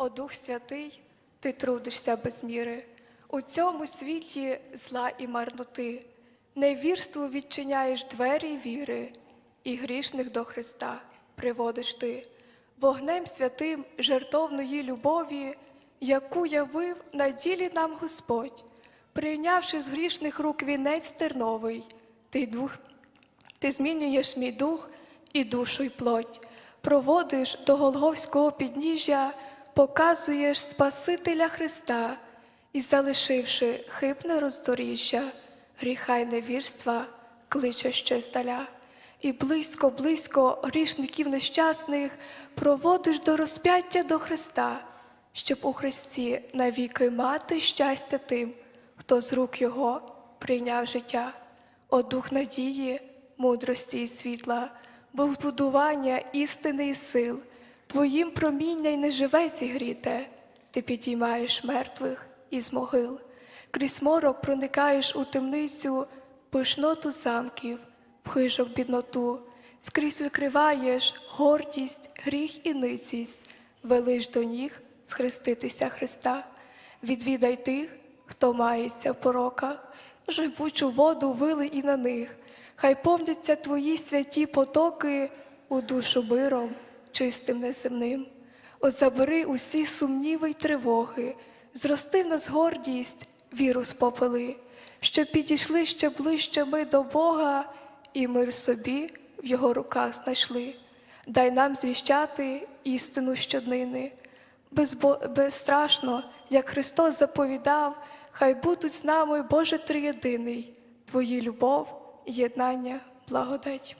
О Дух Святий, ти трудишся без міри, у цьому світі зла і марноти, невірству відчиняєш двері віри, і грішних до Христа приводиш ти, вогнем святим жертовної любові, яку явив на ділі нам Господь, прийнявши з грішних рук вінець терновий, ти дух ти змінюєш мій дух і душу й плоть, проводиш до Голговського підніжжя, показуєш Спасителя Христа і, залишивши хибне роздоріжжя, гріха й невірства, кличе ще здаля. І близько, близько грішників нещасних проводиш до розп'яття до Христа, щоб у Христі навіки мати щастя тим, хто з рук Його прийняв життя. О дух надії, мудрості і світла, Бог збудування істини і сил, Твоїм проміння й не живе зігріте, ти підіймаєш мертвих із могил, крізь морок проникаєш у темницю, пишноту замків, в хижок бідноту, скрізь викриваєш гордість, гріх і ницість, велиш до ніг схреститися Христа, відвідай тих, хто мається в пороках, живучу воду вили і на них, хай повняться твої святі потоки у душу миром, чистим неземним. От забери усі сумніви й тривоги, зрости в нас гордість, віру спопели, щоб підійшли ще ближче ми до Бога, і мир собі в його руках знайшли. Дай нам звіщати істину щоднини, безбо... безстрашно, як Христос заповідав, хай будуть з нами Боже Триєдиний, Твої любов, єднання, благодать.